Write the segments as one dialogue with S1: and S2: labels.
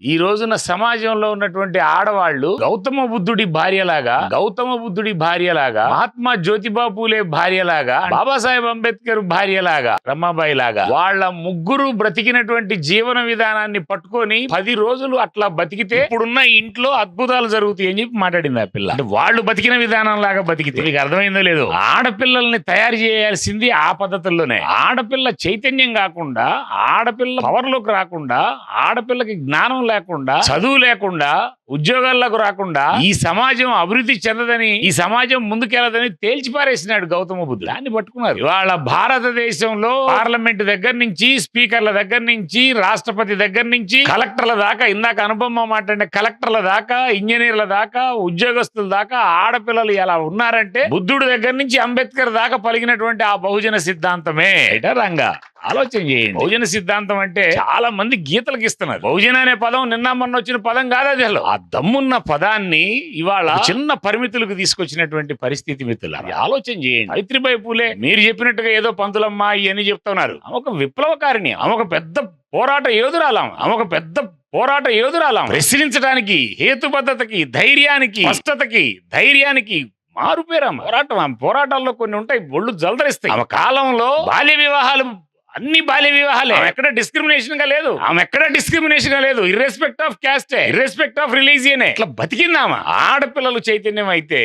S1: ఈ రోజున సమాజంలో ఉన్నటువంటి ఆడవాళ్ళు గౌతమ బుద్ధుడి భార్యలాగా గౌతమ బుద్ధుడి భార్యలాగా మహాత్మా జ్యోతిబా పూలే భార్యలాగా బాబాసాహెబ్ అంబేద్కర్ భార్యలాగా రమాబాయి లాగా వాళ్ళ ముగ్గురు బ్రతికినటువంటి జీవన విధానాన్ని పట్టుకొని పది రోజులు అట్లా బతికితే ఇప్పుడున్న ఇంట్లో అద్భుతాలు జరుగుతాయి అని చెప్పి మాట్లాడింది ఆ పిల్ల. వాళ్ళు బతికిన విధానం లాగా బతికితే మీకు అర్థమైందో లేదు? ఆడపిల్లల్ని తయారు చేయాల్సింది ఆ పద్ధతుల్లోనే. ఆడపిల్ల చైతన్యం కాకుండా ఆడపిల్ల పవర్లోకి రాకుండా ఆడపిల్లకి జ్ఞానం లేకుండా చదువు లేకుండా ఉద్యోగాల్లోకి రాకుండా ఈ సమాజం అభివృద్ధి చెందదని ఈ సమాజం ముందుకెళ్ళదని తేల్చి పారేసినాడు గౌతమ బుద్ధుడు. దాన్ని పట్టుకున్నారు. ఇవాళ భారతదేశంలో పార్లమెంట్ దగ్గర నుంచి స్పీకర్ల దగ్గర నుంచి రాష్ట్రపతి దగ్గర నుంచి కలెక్టర్ల దాకా ఇందాక అనుపమ మాట్లాడిన కలెక్టర్ల దాకా ఇంజనీర్ల దాకా ఉద్యోగస్తుల దాకా ఆడపిల్లలు ఎలా ఉన్నారంటే బుద్ధుడి దగ్గర నుంచి అంబేద్కర్ దాకా పలికినటువంటి ఆ బహుజన సిద్ధాంతమే. రంగా? ఆలోచన చేయండి. బహుజన సిద్ధాంతం అంటే చాలా మంది గీతలకు ఇస్తున్నారు. బహుజన అనే పదం నిన్న మొన్న వచ్చిన పదం కాదు అసలు. ఆ దమ్మున్న పదాన్ని ఇవాళ చిన్న పరిమితులకు తీసుకొచ్చినటువంటి పరిస్థితి మిత్రులు ఆలోచన చేయండి. సావిత్రిబాయి పూలే మీరు చెప్పినట్టుగా ఏదో పంతులమ్మ ఇవన్నీ చెప్తున్నారు. ఆమె ఒక విప్లవకారిణి ఆమె. ఒక పెద్ద పోరాట యోధురాలం ఆమె. ఒక పెద్ద పోరాట యోధురాలం ప్రశ్నించడానికి హేతుబద్ధతకి ధైర్యానికి స్పష్టతకి ధైర్యానికి మారుపేరం పోరాటం ఆమె పోరాటాల్లో కొన్ని ఉంటాయి ఒళ్ళు జలదరిస్తాయి ఆమె కాలంలో బాల్య వివాహాలు అన్ని బాల్య వివాహాలే. ఎక్కడ డిస్క్రిమినేషన్గా లేదు. ఆమె ఎక్కడ డిస్క్రిమినేషన్గా లేదు irrespective of caste irrespective of religion ఇట్లా బతికిందామా? ఆడపిల్లలు చైతన్యం అయితే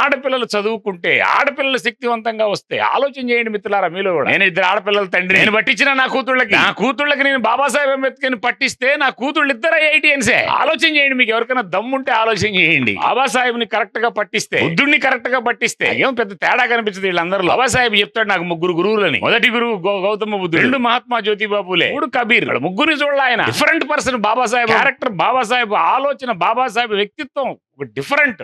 S1: ఆడపిల్లలు చదువుకుంటే ఆడపిల్లలు శక్తివంతంగా వస్తే ఆలోచన చేయండి మిత్రులారా మీలో కూడా. నేను ఇద్దరు ఆడపిల్లల తండ్రి నేను పట్టించిన నా కూతుళ్ళకి. నా కూతుళ్ళకి నేను బాబాసాహెబ్ అంబేద్కర్ పట్టిస్తే నా కూతుళ్ళు ఇద్దరు ఐఐటిఎన్సే ఆలోచన చేయండి మీకు ఎవరికైనా దమ్ముంటే ఆలోచన చేయండి. బాబాసాహెబ్ని కరెక్ట్గా పట్టిస్తే బుద్ధుడిని కరెక్ట్గా పట్టిస్తే. ఏం పెద్ద తేడా కనిపించదు వీళ్ళందరూ బాబాసాహెబ్ చెప్తాడు నాకు ముగ్గురు గురువులని. మొదటి గురువు గౌతమ బుద్ధుడు. రెండు మహాత్మా జ్యోతిబాబులే. మూడు కబీర్. ముగ్గురిని చూడాలి ఆయన. Different person Babasaheb. Character Babasaheb ఆలోచన బాబాసాహెబ్ వ్యక్తిత్వం. డిఫరెంట్.